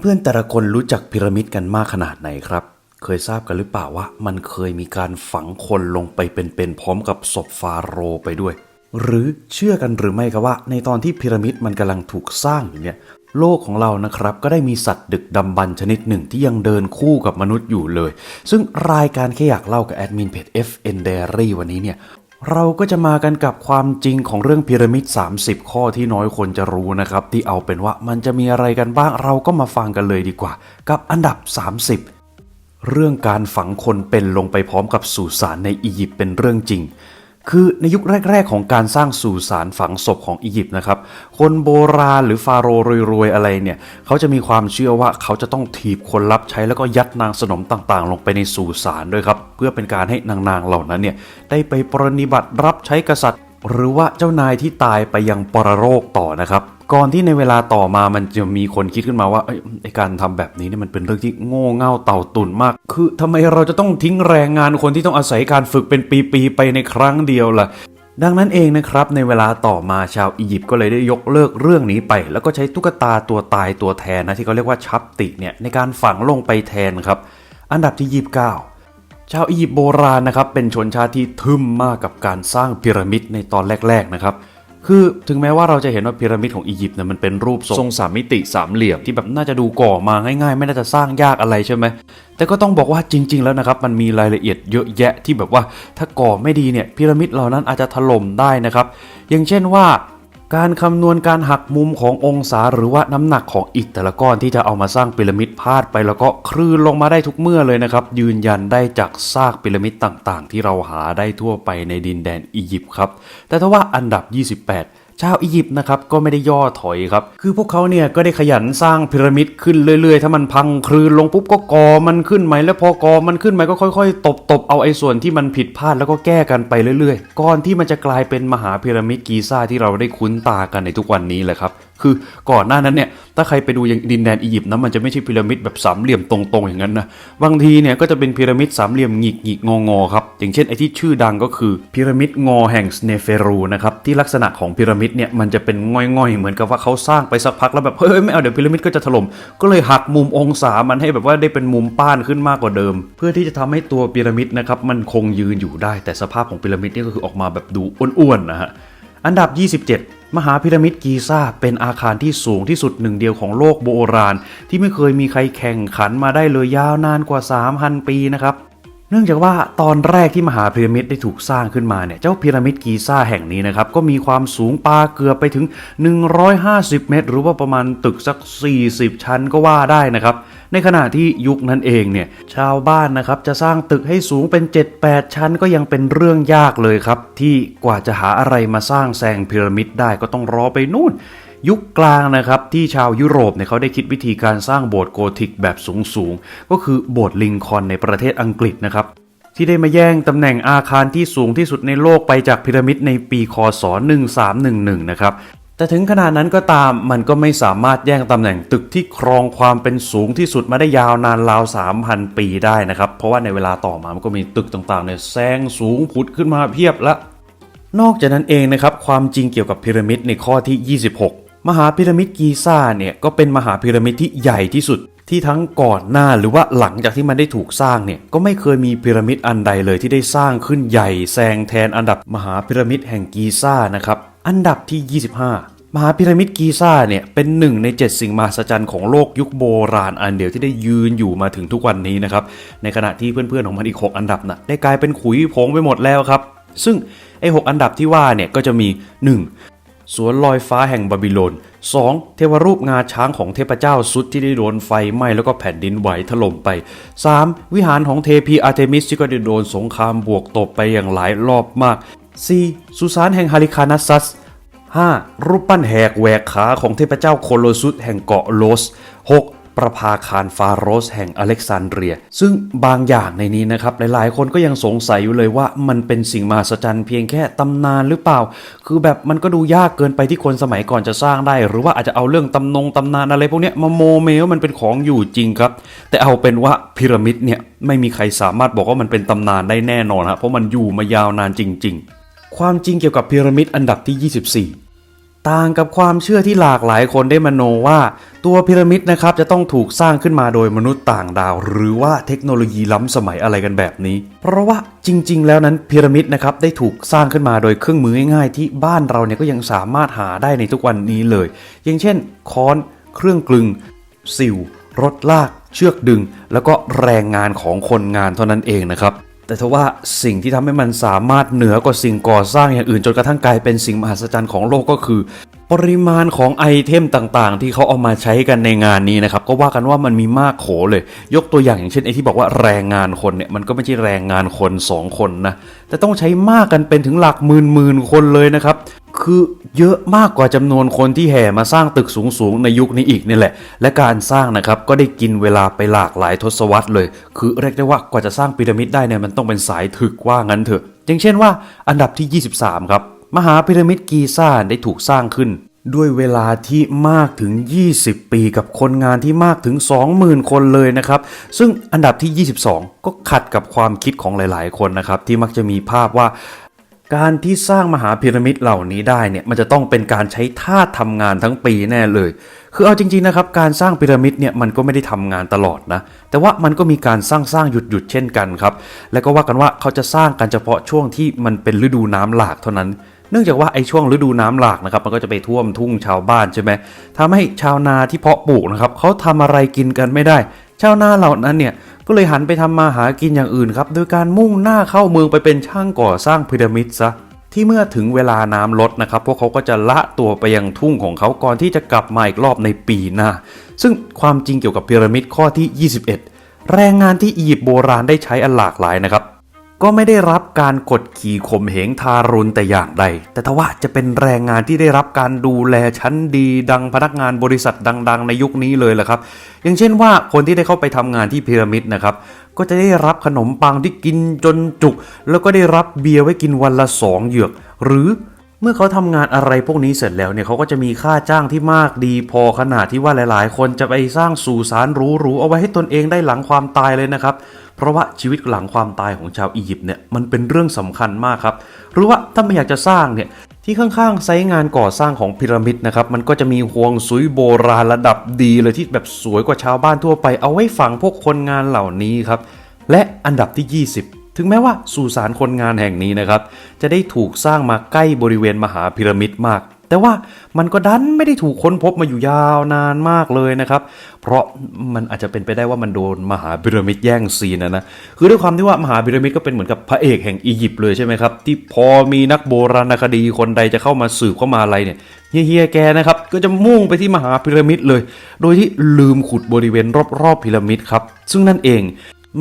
เพื่อนๆแต่ละคนรู้จักพีระมิดกันมากขนาดไหนครับ เคยทราบกันหรือเปล่าว่า มันเคยมีการฝังคนลงไปเป็นๆพร้อมกับศพฟาโรห์ไปด้วย หรือเชื่อกันหรือไม่ครับว่า ในตอนที่พีระมิดมันกำลังถูกสร้างอยู่เนี่ยโลกของเรานะครับก็ได้มีสัตว์ดึกดำบรรพ์ชนิดหนึ่งที่ยังเดินคู่กับมนุษย์อยู่เลย ซึ่งรายการแค่อยากเล่ากับแอดมินเพจ FN Diary วันนี้เนี่ย เราก็จะมากันกับความจริงของเรื่องพีระมิด 30 ข้อที่น้อยคนจะรู้นะครับ ที่เอาเป็นว่ามันจะมีอะไรกันบ้างเราก็มาฟังกันเลยดีกว่า กับอันดับ 30 เรื่องการฝังคนเป็นลงไปพร้อมกับสุสานในอียิปต์เป็นเรื่องจริง คือในยุคแรก ๆ ของการสร้างสุสานฝังศพของอียิปต์นะครับ คนโบราณหรือฟาโรห์รวยๆอะไรเนี่ยเขาจะมีความเชื่อว่าเขาจะต้องถีบคนรับใช้แล้วก็ยัดนางสนมต่างๆ ลงไปในสุสานด้วยครับ เพื่อเป็นการให้นางๆเหล่านั้นเนี่ยได้ไปปรนนิบัติรับใช้กษัตริย์ หรือว่าเจ้านายที่ตายไปยังปรโรคต่อนะครับ ก่อนที่ในเวลาต่อมามันจะมีคนคิดขึ้นมาว่าเอ้ยไอการทำแบบนี้เนี่ยมันเป็นเรื่องที่โง่เง่าเต่าตุ่นมาก คือทำไมเราจะต้องทิ้งแรงงานคนที่ต้องอาศัยการฝึกเป็นปีๆไปในครั้งเดียวล่ะดังนั้นเองนะครับในเวลาต่อมาชาวอียิปต์ก็เลยได้ยกเลิกเรื่องนี้ไป แล้วก็ใช้ตุ๊กตาตัวตายตัวแทนนะที่เขาเรียกว่าชัปติเนี่ยในการฝังลงไปแทนครับ อันดับที่ 29 ชาวอียิปต์โบราณนะครับเป็นชนชาติที่ทึ่มมากกับการสร้างพีระมิดในตอนแรก ๆนะครับ คือถึงแม้ว่าเราจะเห็นว่าพีระมิดของอียิปต์เนี่ยมันเป็นรูปทรงสามมิติสามเหลี่ยมที่แบบน่าจะดูก่อมาง่ายๆ ไม่น่าจะสร้างยากอะไรใช่ไหมแต่ก็ต้องบอกว่าจริง ๆ แล้วนะครับมันมีรายละเอียดเยอะแยะที่แบบว่าถ้าก่อไม่ดีเนี่ยพีระมิดเหล่านั้นอาจจะถล่มได้นะครับอย่างเช่นว่า การคำนวณการหักมุมขององศาหรือว่าน้ำหนักของอิฐแต่ละก้อนที่จะเอามาสร้างพีระมิดพาดไปแล้วก็คลื่นลงมาได้ทุกเมื่อเลยนะครับ ยืนยันได้จากซากพีระมิดต่างๆ ที่เราหาได้ทั่วไปในดินแดนอียิปต์ครับ แต่ถ้าว่าอันดับ 28 ชาวอียิปต์นะครับก็ไม่ได้ย่อถอยครับ คือพวกเขาเนี่ยก็ได้ขยันสร้างพีระมิดขึ้นเรื่อยๆ ถ้ามันพังคลืนลงปุ๊บก็กอมันขึ้นใหม่แล้วพอกอมันขึ้นใหม่ก็ค่อยๆ ตบๆเอาไอ้ส่วนที่มันผิดพลาดแล้วก็แก้กันไปเรื่อยๆ ก่อนที่มันจะกลายเป็นมหาพีระมิดกีซ่าที่เราได้คุ้นตากันในทุกวันนี้แหละครับ คือก่อนหน้านั้นเนี่ยถ้าใครไปดูยังดินแดนอียิปต์นะมันจะไม่ใช่พีระมิดแบบสามเหลี่ยมตรงๆอย่างนั้นนะบางทีเนี่ยก็จะเป็นพีระมิดสามเหลี่ยมหงิกหงิกงองอๆครับอย่างเช่นไอที่ชื่อดังก็คือพีระมิดงอแห่งสเนเฟรูนะครับที่ลักษณะของพีระมิดเนี่ยมันจะเป็นง่อยๆ เหมือนกับว่าเขาสร้างไปสักพักแล้วแบบเฮ้ยไม่เอาเดี๋ยวพีระมิดก็จะถล่มก็เลยหักมุมองศามันให้แบบว่าได้เป็นมุมป้านขึ้นมากกว่าเดิม เพื่อที่จะทำให้ตัวพีระมิดนะครับมันคงยืนอยู่ได้แต่สภาพของพีระมิดนี่ก็คือออกมาแบบดูอ้วนๆนะฮะอันดับ 27 มหาพีระมิดกีซ่าเป็นอาคารที่สูงที่สุดหนึ่งเดียวของโลกโบราณ ที่ไม่เคยมีใครแข่งขันมาได้เลยยาวนานกว่า 3,000 ปีนะครับเนื่องจากว่าตอนแรกที่มหาพีระมิดได้ถูกสร้างขึ้นมาเนี่ยเจ้าพีระมิดกีซ่าแห่งนี้นะครับก็มีความสูงปาเกือบไปถึง 150 เมตร หรือว่าประมาณตึกสัก 40 ชั้นก็ว่าได้นะครับ ในขณะที่ยุคนั้นเองเนี่ยชาวบ้านนะครับจะสร้างตึกให้สูงเป็น 7-8 ชั้นก็ยังเป็นเรื่องยากเลยครับ ที่กว่าจะหาอะไรมาสร้างแซงพีระมิดได้ก็ต้องรอไปนู่นยุคกลางนะครับที่ชาวยุโรปเนี่ยเขาได้คิดวิธีการสร้างโบสถ์โกธิกแบบสูงๆ ก็คือโบสถ์ลิงคอนในประเทศอังกฤษนะครับ ที่ได้มาแย่งตำแหน่งอาคารที่สูงที่สุดในโลกไปจากพีระมิดในปีคศ 1311 นะครับ แต่ถึงขนาดนั้นก็ตามมันก็ไม่สามารถแย่งตำแหน่งตึกที่ครองความเป็นสูงที่สุดมาได้ยาวนานราว 3,000 ปีได้นะครับ เพราะว่าในเวลาต่อมามันก็มีตึกต่างๆเนี่ยแซงสูงผุดขึ้นมาเพียบละ นอกจากนั้นเองนะครับความจริงเกี่ยวกับพีระมิดในข้อที่ 26 มหาพีระมิดกีซ่าเนี่ยก็เป็นมหาพีระมิดที่ใหญ่ที่สุดที่ทั้งก่อนหน้าหรือว่าหลังจากที่มันได้ถูกสร้างเนี่ยก็ไม่เคยมีพีระมิดอันใดเลยที่ได้สร้างขึ้นใหญ่แซงแทนอันดับมหาพีระมิดแห่งกีซ่านะครับ อันดับที่ 25 มหาพีระมิดกีซ่าเนี่ยเป็นหนึ่งใน 7 สิ่งมหัศจรรย์ของโลกยุคโบราณอันเดียวที่ได้ยืนอยู่มาถึงทุกวันนี้นะครับ ในขณะที่เพื่อนๆของมันอีก 6 อันดับนะ่ะได้กลายเป็นขุยผงไปหมดแล้วครับ ซึ่งไอ้หอันดับที่ว่าเนี่ยก็จะมี 1. สวนลอยฟ้าแห่งบาบิโลน 2. เทวรูปงาช้างของเทพเจ้าซุดที่ได้โดนไฟไหม้แล้วก็แผ่นดินไหวถล่มไป 3. วิหารของเทพีอาร์เทมิสที่ก็ได้โดนสงครามบวกตบไปอย่างหลายรอบมาก 4. สุสานแห่งฮาริคานัสซัส 5. รูปปั้นแหกแหวกขาของเทพเจ้าโคโลซุสแห่งเกาะโลส 6. ประภาคารฟาโรส แห่งอเล็กซานเดรีย ซึ่งบางอย่างในนี้นะครับ หลายๆ คนก็ยังสงสัยอยู่เลยว่ามันเป็นสิ่งมหัศจรรย์เพียงแค่ตำนานหรือเปล่า คือแบบมันก็ดูยากเกินไปที่คนสมัยก่อนจะสร้างได้ หรือว่าอาจจะเอาเรื่องตำนงตำนานอะไรพวกนี้มาโมเมว่ามันเป็นของอยู่จริงครับ แต่เอาเป็นว่าพีระมิดเนี่ยไม่มีใครสามารถบอกว่ามันเป็นตำนานได้แน่นอนครับเพราะมันอยู่มายาวนานจริง ๆ ความจริงเกี่ยวกับพีระมิดอันดับที่ 24 ต่างกับความเชื่อที่หลากหลายคนได้มโนว่า ตัวพีระมิดนะครับจะต้องถูกสร้างขึ้นมาโดยมนุษย์ต่างดาว หรือว่าเทคโนโลยีล้ำสมัยอะไรกันแบบนี้ เพราะว่าจริง ๆ แล้วนั้นพีระมิดนะครับได้ถูกสร้างขึ้นมาโดยเครื่องมือง่าย ๆ ที่บ้านเราเนี่ยก็ยังสามารถหาได้ในทุกวันนี้เลย อย่างเช่น ค้อน เครื่องกลึง สิวรถลาก เชือกดึง แล้วก็แรงงานของคนงานเท่านั้นเองนะครับ แต่ทว่าสิ่งที่ทำให้มันสามารถเหนือกว่าสิ่งก่อสร้างอย่างอื่นจนกระทั่งกลายเป็นสิ่งมหัศจรรย์ของโลกก็คือ ปริมาณของไอเทมต่างๆ ที่เขาเอามาใช้กันในงานนี้นะครับ ก็ว่ากันว่ามันมีมากโขเลย ยกตัวอย่างอย่างเช่นไอที่บอกว่าแรงงานคนเนี่ยมันก็ไม่ใช่แรงงานคนสองคนนะแต่ต้องใช้มากกันเป็นถึงหลักหมื่นหมื่นๆคนเลยนะครับ คือ เยอะมากกว่าจำนวนคนที่แห่มาสร้างตึกสูงๆในยุคนี้อีกนี่แหละ และการสร้างนะครับก็ได้กินเวลาไปหลากหลายทศวรรษเลย คือเรียกได้ว่ากว่าจะสร้างพีระมิดได้เนี่ยมันต้องเป็นสายถึกว่างั้นเถอะ อย่างเช่นว่า อันดับที่ 23 ครับ มหาพีระมิดกีซ่าได้ถูกสร้างขึ้น ด้วยเวลาที่มากถึง 20 ปีกับคนงานที่มากถึง 20,000 คนเลยนะครับ ซึ่งอันดับที่ 22 ก็ขัดกับความคิดของหลาย ๆ คนนะครับที่มักจะมีภาพว่า การที่สร้างมหาพีระมิดเหล่านี้ได้เนี่ยมันจะต้องเป็นการใช้ท่าทำงานทั้งปีแน่เลย คือเอาจริงๆนะครับการสร้างพีระมิดเนี่ยมันก็ไม่ได้ทำงานตลอดนะแต่ว่ามันก็มีการสร้างสร้างหยุดหยุดๆเช่นกันครับแล้วก็ว่ากันว่าเขาจะสร้างกันเฉพาะช่วงที่มันเป็นฤดูน้ำหลากเท่านั้นเนื่องจากว่าไอ้ช่วงฤดูน้ำหลากนะครับมันก็จะไปท่วมทุ่งชาวบ้านใช่ไหมทำให้ชาวนาที่เพาะปลูกนะครับเขาทำอะไรกินกันไม่ได้ ชาวนาเหล่านั้นเนี่ย ก็เลยหันไปทำมาหากินอย่างอื่นครับ โดยการมุ่งหน้าเข้าเมืองไปเป็นช่างก่อสร้างพีระมิดซะที่เมื่อถึงเวลาน้ำลดนะครับ พวกเขาก็จะละตัวไปยังทุ่งของเขาก่อนที่จะกลับมาอีกรอบในปีหน้า ซึ่งความจริงเกี่ยวกับพีระมิดข้อที่ 21 แรงงานที่อียิปต์โบราณได้ใช้อันหลากหลายนะครับ ก็ไม่ได้รับการกดขี่ข่มเหงทารุณแต่อย่างใด แต่ทว่าจะเป็นแรงงานที่ได้รับการดูแลชั้นดี ดังพนักงานบริษัทดัง ๆ ในยุคนี้เลยแหละครับ อย่างเช่นว่าคนที่ได้เข้าไปทำงานที่พีระมิดนะครับ ก็จะได้รับขนมปังที่กินจนจุก แล้วก็ได้รับเบียร์ไว้กินวันละสองเหยือก หรือเมื่อเขาทำงานอะไรพวกนี้เสร็จแล้วเนี่ยเขาก็จะมีค่าจ้างที่มากดีพอขนาดที่ว่าหลาย ๆ คนจะไปสร้างสู่สารหรูๆเอาไว้ให้ตนเองได้หลังความตายเลยนะครับ เพราะว่าชีวิตหลังความตายของชาวอียิปต์เนี่ยมันเป็นเรื่องสำคัญมากครับหรือว่าถ้าไม่อยากจะสร้างเนี่ยที่ข้างๆไซต์งานก่อสร้างของพีระมิดนะครับมันก็จะมีห่วงซุยโบราณระดับดีเลยที่แบบสวยกว่าชาวบ้านทั่วไป เอาไว้ฝังพวกคนงานเหล่านี้ครับและอันดับที่ 20ถึงแม้ว่าสุสานคนงานแห่งนี้นะครับ จะได้ถูกสร้างมาใกล้บริเวณมหาพีระมิดมาก แต่ว่ามันก็ดันไม่ได้ถูกค้นพบมาอยู่ยาวนานมากเลยนะครับ เพราะมันอาจจะเป็นไปได้ว่ามันโดนมหาพีระมิดแย่งซีนนะนะ คือด้วยความที่ว่ามหาพีระมิดก็เป็นเหมือนกับพระเอกแห่งอียิปต์เลยใช่ไหมครับ ที่พอมีนักโบราณคดีคนใดจะเข้ามาสืบเข้ามาอะไรเนี่ยเฮียแกนะครับ ก็จะมุ่งไปที่มหาพีระมิดเลย โดยที่ลืมขุดบริเวณรอบๆพีระมิดครับ ซึ่งนั่นเอง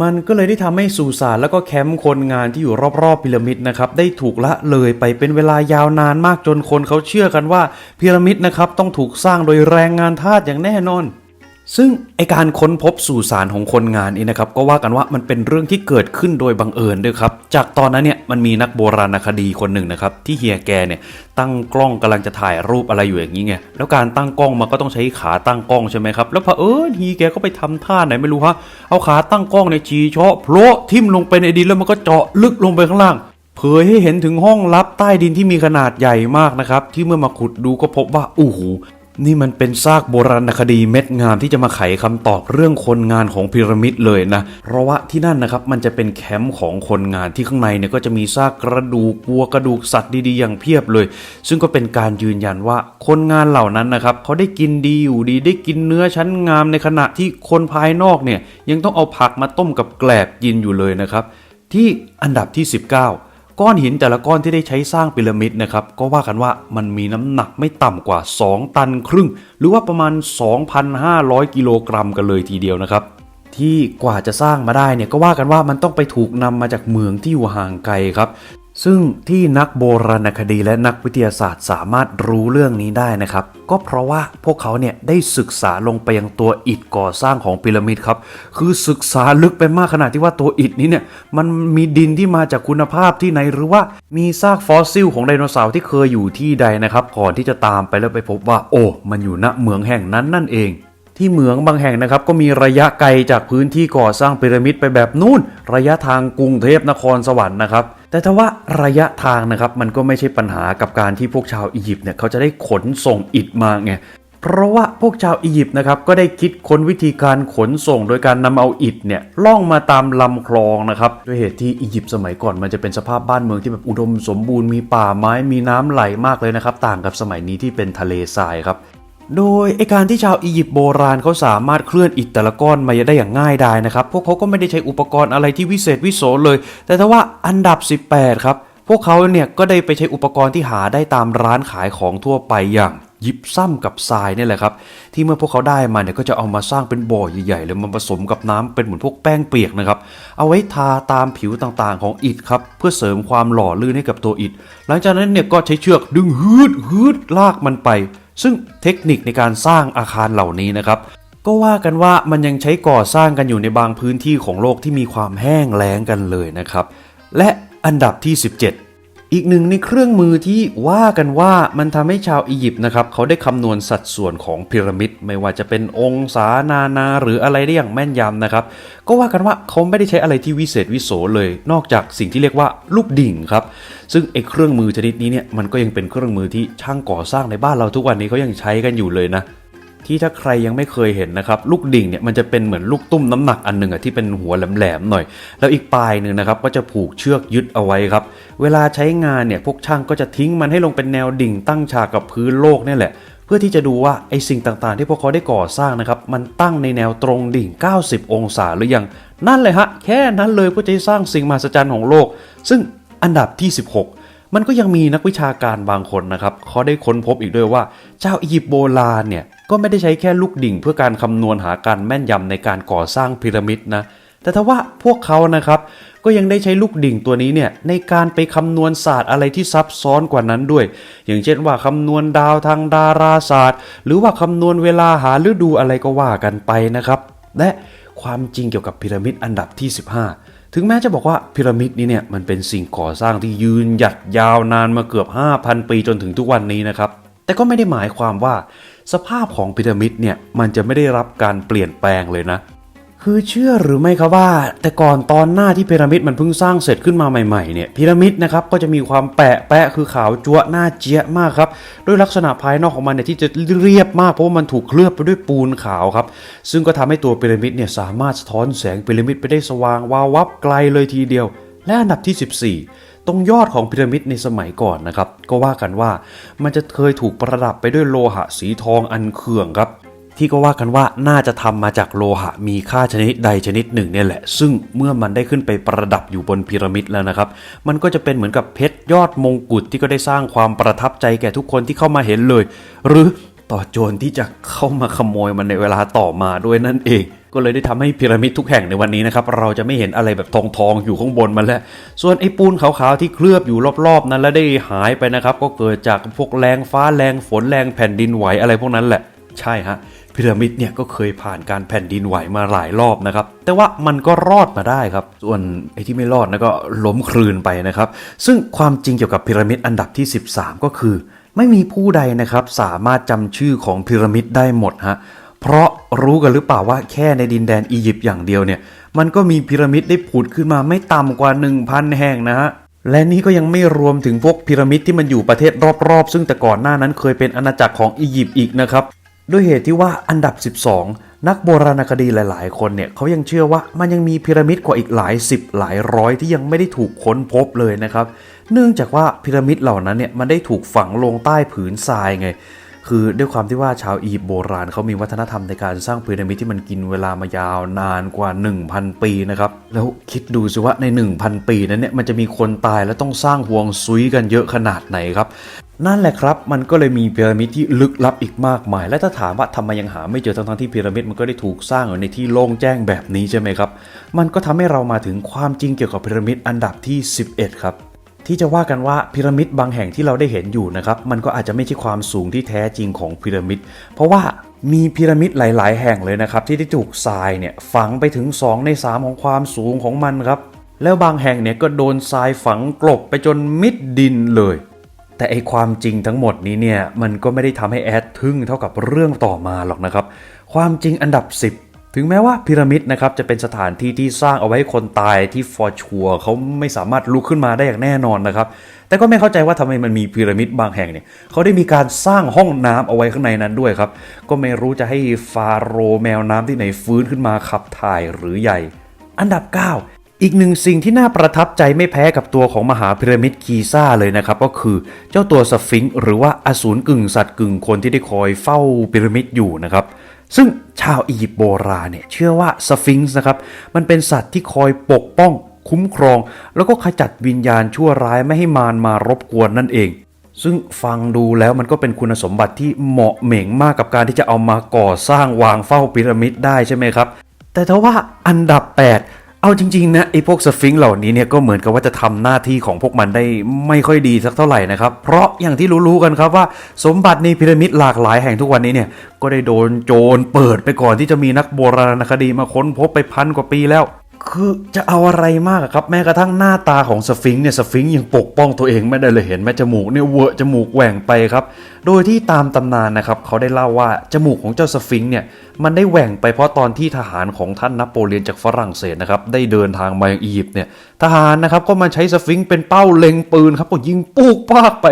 มันก็เลยได้ทำให้สุสานแล้วก็แคมป์คนงานที่อยู่รอบๆพีระมิดนะครับได้ถูกละเลยไปเป็นเวลายาวนานมากจนคนเขาเชื่อกันว่าพีระมิดนะครับต้องถูกสร้างโดยแรงงานทาสอย่างแน่นอน ซึ่งไอการค้นพบสุสานของคนงานนี้นะครับก็ว่ากันว่ามันเป็นเรื่องที่เกิดขึ้นโดยบังเอิญด้วยครับจากตอนนั้นเนี่ยมันมีนักโบราณคดีคนหนึ่งนะครับที่เฮียแกเนี่ยตั้งกล้องกำลังจะถ่ายรูปอะไรอยู่อย่างนี้ไงแล้วการตั้งกล้องมันก็ต้องใช้ขาตั้งกล้องใช่ไหมครับแล้วเผอิญเฮียแกก็ไปทำท่าไหนไม่รู้ฮะเอาขาตั้งกล้องในยจีเชาะโผล่ทิ่มลงไปในดินแล้วมันก็เจาะลึกลงไปข้างล่างเผยให้เห็นถึงห้องลับใต้ดินที่มีขนาดใหญ่มากนะครับ ที่เมื่อมาขุดดูก็พบว่าอู้หู นี่มันเป็นซากโบราณคดีเม็ดงามที่จะมาไขคำตอบเรื่องคนงานของพีระมิดเลยนะ เพราะว่าที่นั่นนะครับมันจะเป็นแคมป์ของคนงานที่ข้างในเนี่ยก็จะมีซากกระดูกวัวกระดูกสัตว์ดีๆอย่างเพียบเลย ซึ่งก็เป็นการยืนยันว่าคนงานเหล่านั้นนะครับเขาได้กินดีอยู่ดีได้กินเนื้อชั้นงามในขณะที่คนภายนอกเนี่ยยังต้องเอาผักมาต้มกับแกลบกินอยู่เลยนะครับที่อันดับที่ 19 ก้อนหินแต่ละก้อนที่ได้ใช้สร้างพีระมิดนะครับ ก็ว่ากันว่ามันมีน้ำหนักไม่ต่ำกว่า 2 ตันครึ่ง หรือว่าประมาณ 2,500 กิโลกรัมกันเลยทีเดียวนะครับที่กว่าจะสร้างมาได้เนี่ยก็ว่ากันว่ามันต้องไปถูกนำมาจากเมืองที่อยู่ห่างไกลครับ ซึ่งที่นักโบราณคดีและนักวิทยาศาสตร์สามารถรู้เรื่องนี้ได้นะครับ ก็เพราะว่าพวกเขาเนี่ยได้ศึกษาลงไปยังตัวอิฐก่อสร้างของพีระมิดครับ คือศึกษาลึกไปมากขนาดที่ว่าตัวอิฐนี้เนี่ยมันมีดินที่มาจากคุณภาพที่ไหนหรือว่ามีซากฟอสซิลของไดโนเสาร์ที่เคยอยู่ที่ใดนะครับก่อนที่จะตามไปแล้วไปพบว่า โอ้ มันอยู่ณเมืองแห่งนั้นนั่นเองที่เหมืองบางแห่งนะครับก็มีระยะไกลจากพื้นที่ก่อสร้างพีระมิดไปแบบนู่น ระยะทางกรุงเทพนครสวรรค์นะครับ แต่ถ้าว่าระยะทางนะครับมันก็ไม่ใช่ปัญหากับการที่พวกชาวอียิปต์เนี่ยเขาจะได้ขนส่งอิฐมาไงเพราะว่าพวกชาวอียิปต์นะครับก็ได้คิดค้นวิธีการขนส่งโดยการนำเอาอิฐเนี่ยล่องมาตามลำคลองนะครับด้วยเหตุที่อียิปต์สมัยก่อนมันจะเป็นสภาพบ้านเมืองที่แบบอุดมสมบูรณ์มีป่าไม้มีน้ำไหลมากเลยนะครับต่างกับสมัยนี้ที่เป็นทะเลทรายครับ โดยไอการที่ชาวอียิปต์โบราณเขาสามารถเคลื่อนอิฐแต่ละก้อนมาได้อย่างง่ายดายนะครับ พวกเขาก็ไม่ได้ใช้อุปกรณ์อะไรที่วิเศษวิโสเลย แต่ถ้าว่าอันดับ 18 ครับ พวกเขาเนี่ยก็ได้ไปใช้อุปกรณ์ที่หาได้ตามร้านขายของทั่วไปอย่างยิบซ้ำกับทรายนี่แหละครับ ที่เมื่อพวกเขาได้มาเนี่ยก็จะเอามาสร้างเป็นบ่อใหญ่ๆเลยมาผสมกับน้ำเป็นเหมือนพวกแป้งเปียกนะครับเอาไว้ทาตามผิวต่างๆของอิฐครับเพื่อเสริมความหล่อลื่นให้กับตัวอิฐ หลังจากนั้นเนี่ยก็ใช้เชือกดึงฮืดฮืดลากมันไป ซึ่งเทคนิคในการสร้างอาคารเหล่านี้นะครับ ก็ว่ากันว่ามันยังใช้ก่อสร้างกันอยู่ในบางพื้นที่ของโลกที่มีความแห้งแล้งกันเลยนะครับ และอันดับที่ 17 อีกหนึ่งในเครื่องมือที่ว่ากันว่ามันทำให้ชาวอียิปต์นะครับเขาได้คำนวณสัดส่วนของพีระมิด ไม่ว่าจะเป็นองศานานาหรืออะไรได้อย่างแม่นยำนะครับ ก็ว่ากันว่าเขาไม่ได้ใช้อะไรที่วิเศษวิโสเลย นอกจากสิ่งที่เรียกว่าลูกดิ่งครับซึ่งไอ้เครื่องมือชนิดนี้เนี่ยมันก็ยังเป็นเครื่องมือที่ช่างก่อสร้างในบ้านเราทุกวันนี้เขายังใช้กันอยู่เลยนะ ที่ถ้าใครยังไม่เคยเห็นนะครับ ลูกดิ่งเนี่ยมันจะเป็นเหมือนลูกตุ้มน้ำหนักอันหนึ่งอะที่เป็นหัวแหลมๆหน่อย แล้วอีกปลายหนึ่งนะครับก็จะผูกเชือกยึดเอาไว้ครับ เวลาใช้งานเนี่ยพวกช่างก็จะทิ้งมันให้ลงเป็นแนวดิ่งตั้งฉากกับพื้นโลกนี่แหละเพื่อที่จะดูว่าไอสิ่งต่างๆ ที่พวกเขาได้ก่อสร้างนะครับ มันตั้งในแนวตรงดิ่ง 90 องศาหรือยัง นั่นเลยฮะ แค่นั้นเลยเพื่อจะสร้างสิ่งมหัศจรรย์ของโลก ซึ่งอันดับที่ 16 มันก็ยังมีนักวิชาการบางคนนะครับเขาได้ค้นพบอีกด้วยว่า เจ้าอียิปต์โบราณเนี่ยก็ไม่ได้ใช้แค่ลูกดิ่ง เพื่อการคำนวณหาการแม่นยำในการก่อสร้างพีระมิดนะแต่ถ้าว่าพวกเขานะครับก็ยังได้ใช้ลูกดิ่งตัวนี้เนี่ยในการไปคำนวณศาสตร์อะไรที่ซับซ้อนกว่านั้นด้วย อย่างเช่นว่าคำนวณดาวทางดาราศาสตร์ หรือว่าคำนวณเวลาหาฤดูอะไรก็ว่ากันไปนะครับ และความจริงเกี่ยวกับพีระมิดอันดับที่ 15 ถึงแม้จะบอกว่าพีระมิดนี้เนี่ยมันเป็นสิ่งก่อสร้างที่ยืนหยัดยาวนานมาเกือบ 5,000 ปีจนถึงทุกวันนี้นะครับ แต่ก็ไม่ได้หมายความว่า สภาพของพีระมิดเนี่ยมันจะไม่ได้รับการเปลี่ยนแปลงเลยนะ คือเชื่อหรือไม่ครับว่า แต่ก่อนตอนหน้าที่พีระมิดมันเพิ่งสร้างเสร็จขึ้นมาใหม่ๆเนี่ยพีระมิดนะครับก็จะมีความแปะแปะคือขาวจั๊วหน้าเจี๊ยะมากครับด้วยลักษณะภายนอกของมันเนี่ยที่จะเรียบมากเพราะว่ามันถูกเคลือบไปด้วยปูนขาวครับซึ่งก็ทำให้ตัวพีระมิดเนี่ยสามารถสะท้อนแสงพีระมิดไปได้สว่างวาววับไกลเลยทีเดียว และอันดับที่ 14ตรงยอดของพีระมิดในสมัยก่อนนะครับ ก็ว่ากันว่ามันจะเคยถูกประดับไปด้วยโลหะสีทองอันเขื่องครับ ที่ก็ว่ากันว่าน่าจะทำมาจากโลหะมีค่าชนิดใดชนิดหนึ่งเนี่ยแหละ ซึ่งเมื่อมันได้ขึ้นไปประดับอยู่บนพีระมิดแล้วนะครับ มันก็จะเป็นเหมือนกับเพชรยอดมงกุฎที่ก็ได้สร้างความประทับใจแก่ทุกคนที่เข้ามาเห็นเลย หรือต่อโจรที่จะเข้ามาขโมยมันในเวลาต่อมาด้วยนั่นเอง ก็เลยได้ทำให้พีระมิดทุกแห่งในวันนี้นะครับ เราจะไม่เห็นอะไรแบบทองทองๆอยู่ข้างบนมันแล้ว ส่วนไอ้ปูนขาวๆที่เคลือบอยู่รอบๆ นั้นแล้วได้หายไปนะครับ ก็เกิดจากพวกแรงฟ้าแรงฝนแรงแผ่นดินไหวอะไรพวกนั้นแหละ ใช่ฮะ พีระมิดเนี่ยก็เคยผ่านการแผ่นดินไหวมาหลายรอบนะครับ แต่ว่ามันก็รอดมาได้ครับ ส่วนไอ้ที่ไม่รอดนะก็ล้มคลืนไปนะครับ ซึ่งความจริงเกี่ยวกับพีระมิดอันดับที่ 13 ก็คือ ไม่มีผู้ใดนะครับสามารถจำชื่อของพีระมิดได้หมดฮะเพราะรู้กันหรือเปล่าว่าแค่ในดินแดนอียิปต์อย่างเดียวเนี่ย มันก็มีพีระมิดได้ผุดขึ้นมาไม่ต่ำกว่า 1,000 แห่งนะฮะและนี่ก็ยังไม่รวมถึงพวกพีระมิดที่มันอยู่ประเทศรอบๆ ซึ่งแต่ก่อนหน้านั้นเคยเป็นอาณาจักรของอียิปต์อีกนะครับ ด้วยเหตุที่ว่าอันดับ 12 นักโบราณคดีหลาย ๆ คนเนี่ยเขายังเชื่อว่ามันยังมีพีระมิดกว่าอีกหลายสิบหลายร้อยที่ยังไม่ได้ถูกค้นพบเลยนะครับ เนื่องจากว่าพีระมิดเหล่านั้นเนี่ยมันได้ถูกฝังลงใต้ผืนทรายไง คือด้วยความที่ว่าชาวอียิปต์โบราณเขามีวัฒนธรรมในการสร้างพีระมิดที่มันกินเวลามายาวนานกว่า 1,000 ปีนะครับ แล้วคิดดูสิว่าใน 1,000 ปีนั้นเนี่ยมันจะมีคนตายแล้วต้องสร้างห่วงซุยกันเยอะขนาดไหนครับ นั่นแหละครับ มันก็เลยมีพีระมิดที่ลึกลับอีกมากมาย และถ้าถามว่าทำไมยังหาไม่เจอทั้งๆที่พีระมิดมันก็ได้ถูกสร้างอยู่ในที่โล่งแจ้งแบบนี้ใช่ไหมครับ มันก็ทำให้เรามาถึงความจริงเกี่ยวกับพีระมิดอันดับที่ 11 ครับ ที่จะว่ากันว่าพีระมิดบางแห่งที่เราได้เห็นอยู่นะครับมันก็อาจจะไม่ใช่ความสูงที่แท้จริงของพีระมิด เพราะว่ามีพีระมิดหลาย ๆ แห่งเลยนะครับที่ได้ถูกทรายเนี่ยฝังไปถึง 2 ใน 3 ของความสูงของมันครับแล้วบางแห่งเนี่ยก็โดนทรายฝังกลบไปจนมิดดินเลย แต่ไอความจริงทั้งหมดนี้เนี่ยมันก็ไม่ได้ทำให้แอดทึ่งเท่ากับเรื่องต่อมาหรอกนะครับ ความจริงอันดับ 10 ถึงแม้ว่าพีระมิดนะครับจะเป็นสถานที่ที่สร้างเอาไว้ให้คนตายที่ฟอร์ชัวเขาไม่สามารถลุกขึ้นมาได้อย่างแน่นอนนะครับ แต่ก็ไม่เข้าใจว่าทำไมมันมีพีระมิดบางแห่งเนี่ยเขาได้มีการสร้างห้องน้ำเอาไว้ข้างในนั้นด้วยครับ ก็ไม่รู้จะให้ฟาโรห์แมวน้ำที่ไหนฟื้นขึ้นมาขับถ่ายหรือใหญ่ อันดับ 9 อีกหนึ่งสิ่งที่น่าประทับใจไม่แพ้กับตัวของมหาพีระมิดกีซ่าเลยนะครับ ก็คือเจ้าตัวสฟิงค์หรือว่าอสูรกึ่งสัตว์กึ่งคนที่ได้คอยเฝ้าพีระมิดอยู่นะครับ ซึ่งชาวอียิปต์โบราณเนี่ยเชื่อว่าสฟิงค์นะครับมันเป็นสัตว์ที่คอยปกป้อง คุ้มครอง แล้วก็ขจัดวิญญาณชั่วร้ายไม่ให้มารมารบกวนนั่นเอง ซึ่งฟังดูแล้วมันก็เป็นคุณสมบัติที่เหมาะเหม่งมากกับการที่จะเอามาก่อสร้างวางเฝ้าพีระมิดได้ใช่ไหมครับแต่ถ้าว่าอันดับ 8 เอาจริง ๆ นะไอ้พวกสฟิงค์เหล่านี้เนี่ยก็เหมือนกับว่าจะทำหน้าที่ของพวกมันได้ไม่ค่อยดีสักเท่าไหร่นะครับ เพราะอย่างที่รู้ๆกันครับว่า สมบัติในพีระมิดหลากหลายแห่งทุกวันนี้เนี่ยก็ได้โดนโจรเปิดไปก่อนที่จะมีนักโบราณคดีมาค้นพบไปพันกว่าปีแล้ว คือจะเอาอะไรมากครับ แม้กระทั่งหน้าตาของสฟิงค์เนี่ยสฟิงค์ยังปกป้องตัวเองไม่ได้เลยเห็นไหมจมูกเนี่ยเวอะจมูกแหว่งไปครับ โดยที่ตามตำนานนะครับเขาได้เล่าว่าจมูกของเจ้าสฟิงค์เนี่ยมันได้แหว่งไปเพราะตอนที่ทหารของท่านนโปเลียนจากฝรั่งเศสนะครับได้เดินทางมายังอียิปต์เนี่ยทหารนะครับก็มาใช้สฟิงค์เป็นเป้าเล็งปืนครับก็ยิงปูกปากไป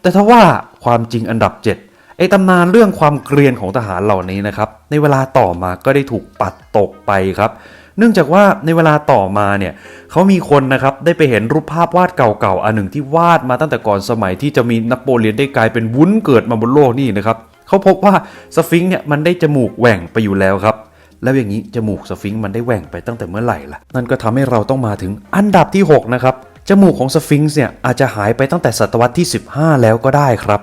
แต่ถ้าว่าความจริงอันดับ 7ไอ้ตำนานเรื่องความเกรียนของทหารเหล่านี้นะครับ ในเวลาต่อมาก็ได้ถูกปัดตกไปครับ เนื่องจากว่าในเวลาต่อมาเนี่ยเขามีคนนะครับได้ไปเห็นรูปภาพวาดเก่าๆอันหนึ่งที่วาดมาตั้งแต่ก่อนสมัยที่จะมีนโปเลียนได้กลายเป็นวุ้นเกิดมาบนโลกนี่นะครับเขาพบว่าสฟิงค์เนี่ยมันได้จมูกแหว่งไปอยู่แล้วครับแล้วอย่างนี้จมูกสฟิงค์มันได้แหว่งไปตั้งแต่เมื่อไหร่ล่ะ นั่นก็ทำให้เราต้องมาถึงอันดับที่ 6 นะครับ จมูกของสฟิงค์เนี่ยอาจจะหายไปตั้งแต่ศตวรรษที่ 15 แล้วก็ได้ครับ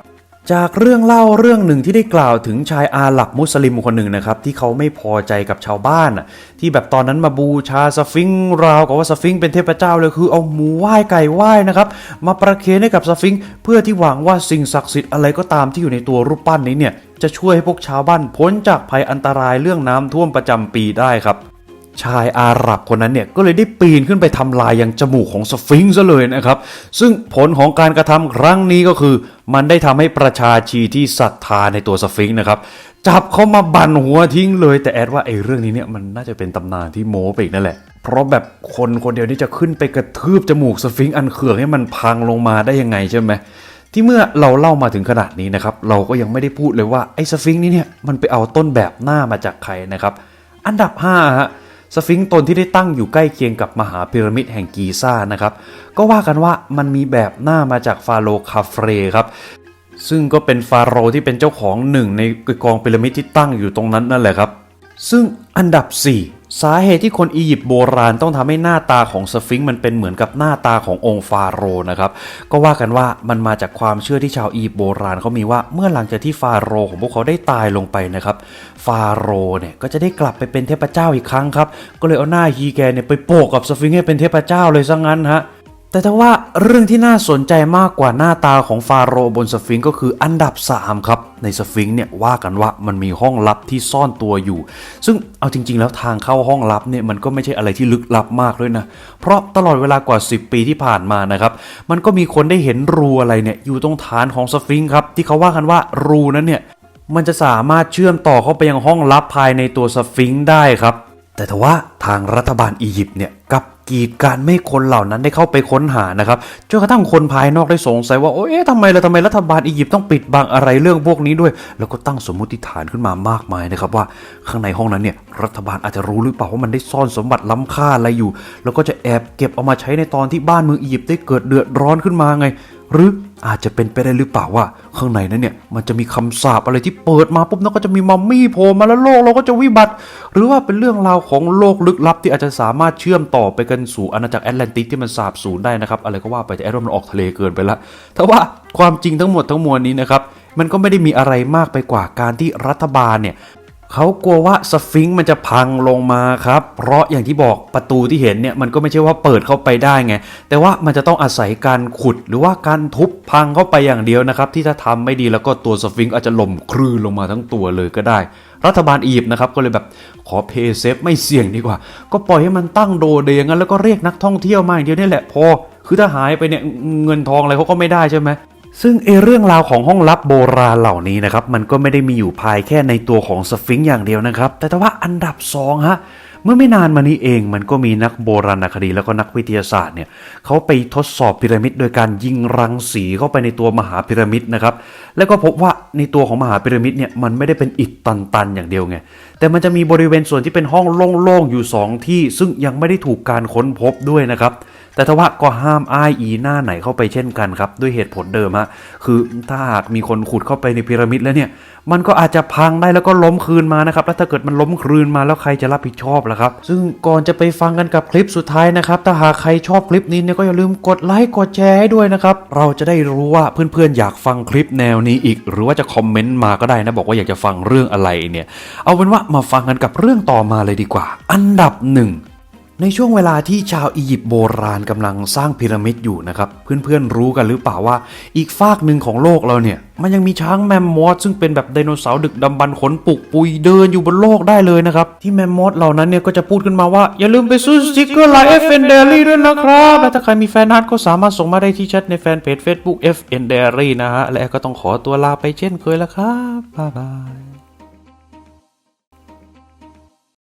จากเรื่องเล่าเรื่องหนึ่งที่ได้กล่าวถึงชายอาหรับมุสลิมคนหนึ่งนะครับ ที่เขาไม่พอใจกับชาวบ้านที่แบบตอนนั้นมาบูชาสฟิงค์ราวกับว่าสฟิงค์เป็นเทพเจ้าเลยคือเอาหมูไหว้ไก่ไหว้นะครับ มาประเคนให้กับสฟิงค์เพื่อที่หวังว่าสิ่งศักดิ์สิทธิ์อะไรก็ตามที่อยู่ในตัวรูปปั้นนี้เนี่ยจะช่วยให้พวกชาวบ้านพ้นจากภัยอันตรายเรื่องน้ำท่วมประจำปีได้ครับ ชายอาหรับคนนั้นเนี่ยก็เลยได้ปีนขึ้นไปทำลายยังจมูกของสฟิงค์ซะเลยนะครับ ซึ่งผลของการกระทำครั้งนี้ก็คือ มันได้ทำให้ประชาชีที่ศรัทธาในตัวสฟิงค์นะครับ จับเขามาบั่นหัวทิ้งเลย แต่แอดว่าไอ้เรื่องนี้เนี่ยมันน่าจะเป็นตำนานที่โม้ไปอีกนั่นแหละ เพราะแบบคนคนเดียวนี่จะขึ้นไปกระทืบจมูกสฟิงค์อันเขื่องให้มันพังลงมาได้ยังไงใช่ไหมที่เมื่อเราเล่ามาถึงขนาดนี้นะครับเราก็ยังไม่ได้พูดเลยว่าไอ้สฟิงค์นี้เนี่ยมันไปเอาต้นแบบหน้ามาจากใครนะครับอันดับ5ฮะ สฟิงค์ตนที่ได้ตั้งอยู่ใกล้เคียงกับมหาพีระมิดแห่งกีซ่านะครับก็ว่ากันว่ามันมีแบบหน้ามาจากฟาโรห์คาเฟรครับซึ่งก็เป็นฟาโรห์ที่เป็นเจ้าของหนึ่งในกองพีระมิดที่ตั้งอยู่ตรงนั้นนั่นแหละครับ ซึ่งอันดับ 4 สาเหตุที่คนอียิปต์โบราณต้องทำให้หน้าตาของสฟิงค์มันเป็นเหมือนกับหน้าตาขององค์ฟาโรห์นะครับ ก็ว่ากันว่ามันมาจากความเชื่อที่ชาวอียิปต์โบราณเขามีว่าเมื่อหลังจากที่ฟาโรห์ของพวกเขาได้ตายลงไปนะครับ ฟาโรห์เนี่ยก็จะได้กลับไปเป็นเทพเจ้าอีกครั้งครับ ก็เลยเอาหน้าฮีแกเนี่ยไปโปะกับสฟิงค์ให้เป็นเทพเจ้าเลยซะงั้นฮะ แต่ถ้าว่าเรื่องที่น่าสนใจมากกว่าหน้าตาของฟาโรบนสฟิงค์ก็คืออันดับ 3 ครับ ในสฟิงค์เนี่ยว่ากันว่ามันมีห้องลับที่ซ่อนตัวอยู่ ซึ่งเอาจริง ๆ แล้วทางเข้าห้องลับเนี่ยมันก็ไม่ใช่อะไรที่ลึกลับมากด้วยนะ เพราะตลอดเวลากว่า 10 ปีที่ผ่านมานะครับ มันก็มีคนได้เห็นรูอะไรเนี่ยอยู่ตรงฐานของสฟิงค์ครับที่เขาว่ากันว่ารูนั้นเนี่ยมันจะสามารถเชื่อมต่อเข้าไปยังห้องลับภายในตัวสฟิงค์ได้ครับแต่ทว่าทางรัฐบาลอียิปต์เนี่ยกับ กีดการไม่คนเหล่านั้นได้เข้าไปค้นหานะครับจนกระทั่งคนภายนอกได้สงสัยว่าโอ้เอ๊ะทำไมล่ะทำไมรัฐบาลอียิปต์ต้องปิดบังอะไรเรื่องพวกนี้ด้วย แล้วก็ตั้งสมมติฐานขึ้นมามากมายนะครับว่าข้างในห้องนั้นเนี่ยรัฐบาลอาจจะรู้หรือเปล่าว่ามันได้ซ่อนสมบัติล้ำค่าอะไรอยู่ แล้วก็จะแอบเก็บเอามาใช้ในตอนที่บ้านเมืองอียิปต์ได้เกิดเดือดร้อนขึ้นมาไง หรืออาจจะเป็นไปได้หรือเปล่าว่าข้างในนั้นเนี่ยมันจะมีคำสาปอะไรที่เปิดมาปุ๊บแล้วก็จะมีมัมมี่โผล่มาแล้วโลกเราก็จะวิบัติ หรือว่าเป็นเรื่องราวของโลกลึกลับที่อาจจะสามารถเชื่อมต่อไปกันสู่อาณาจักรแอตแลนติกที่มันสาบสูญได้นะครับอะไรก็ว่าไปแต่แอดว่ามันออกทะเลเกินไปละแต่ว่าความจริงทั้งหมดทั้งมวลนี้นะครับมันก็ไม่ได้มีอะไรมากไปกว่าการที่รัฐบาลเนี่ย เขากลัวว่าสฟิงค์มันจะพังลงมาครับ เพราะอย่างที่บอกประตูที่เห็นเนี่ยมันก็ไม่ใช่ว่าเปิดเข้าไปได้ไง แต่ว่ามันจะต้องอาศัยการขุดหรือว่าการทุบพังเข้าไปอย่างเดียวนะครับ ที่ถ้าทำไม่ดีแล้วก็ตัวสฟิงค์อาจจะล่มคลื่นลงมาทั้งตัวเลยก็ได้ รัฐบาลอียิปต์นะครับก็เลยแบบขอเพย์เซฟไม่เสี่ยงดีกว่า ก็ปล่อยให้มันตั้งโดเดงั้นแล้วก็เรียกนักท่องเที่ยวมาอย่างเดียวนี่แหละพอคือถ้าหายไปเนี่ยเงินทองอะไรเขาก็ไม่ได้ใช่ไหม ซึ่งเอเรื่องราวของห้องลับโบราณเหล่านี้นะครับ มันก็ไม่ได้มีอยู่ภายแค่ในตัวของสฟิงค์อย่างเดียวนะครับ แต่แต่ว่าอันดับสองฮะเมื่อไม่นานมานี้เองมันก็มีนักโบราณคดีแล้วก็นักวิทยาศาสตร์เนี่ยเขาไปทดสอบพีระมิดโดยการยิงรังสีเข้าไปในตัวมหาพีระมิดนะครับแล้วก็พบว่าในตัวของมหาพีระมิดเนี่ยมันไม่ได้เป็นอิฐตันๆอย่างเดียวไงแต่มันจะมีบริเวณส่วนที่เป็นห้องโล่งๆอยู่สองที่ ซึ่งยังไม่ได้ถูกการค้นพบด้วยนะครับ แต่ทว่าก็ห้ามอ้ายอีหน้าไหนเข้าไปเช่นกันครับ ด้วยเหตุผลเดิมฮะคือถ้าหากมีคนขุดเข้าไปในพีระมิดแล้วเนี่ย มันก็อาจจะพังได้แล้วก็ล้มคืนมานะครับ แล้วถ้าเกิดมันล้มคืนมาแล้วใครจะรับผิดชอบล่ะครับ ซึ่งก่อนจะไปฟังกันกับคลิปสุดท้ายนะครับ ถ้าหากใครชอบคลิปนี้เนี่ยก็อย่าลืมกดไลค์กดแชร์ให้ด้วยนะครับ เราจะได้รู้ว่าเพื่อนๆอยากฟังคลิปแนวนี้อีก หรือว่าจะคอมเมนต์มาก็ได้นะบอกว่าอยากจะฟังเรื่องอะไรเนี่ย เอาเป็นว่ามาฟังกันกับเรื่องต่อมาเลยดีกว่า อันดับหนึ่ง ในช่วงเวลาที่ชาวอียิปต์โบราณกำลังสร้างพีระมิดอยู่นะครับ เพื่อนๆรู้กันหรือเปล่าว่าอีกฝากหนึ่งของโลกเราเนี่ย มันยังมีช้างแมมมอสซึ่งเป็นแบบไดโนเสาร์ดึกดำบรรขนปุกปุยเดินอยู่บนโลกได้เลยนะครับ ที่แมมมอสเหล่านั้นเนี่ยก็จะพูดขึ้นมาว่า อย่าลืมไปซื้อสติกเกอร์ไลน์ FN Diary ด้วยนะครับและถ้าใครมีแฟนฮัทก็สามารถส่งมาได้ที่แชทในแฟนเพจ Facebook FN Diary นะฮะและก็ต้องขอตัวลาไปเช่นเคยแล้วครับบ๊ายบาย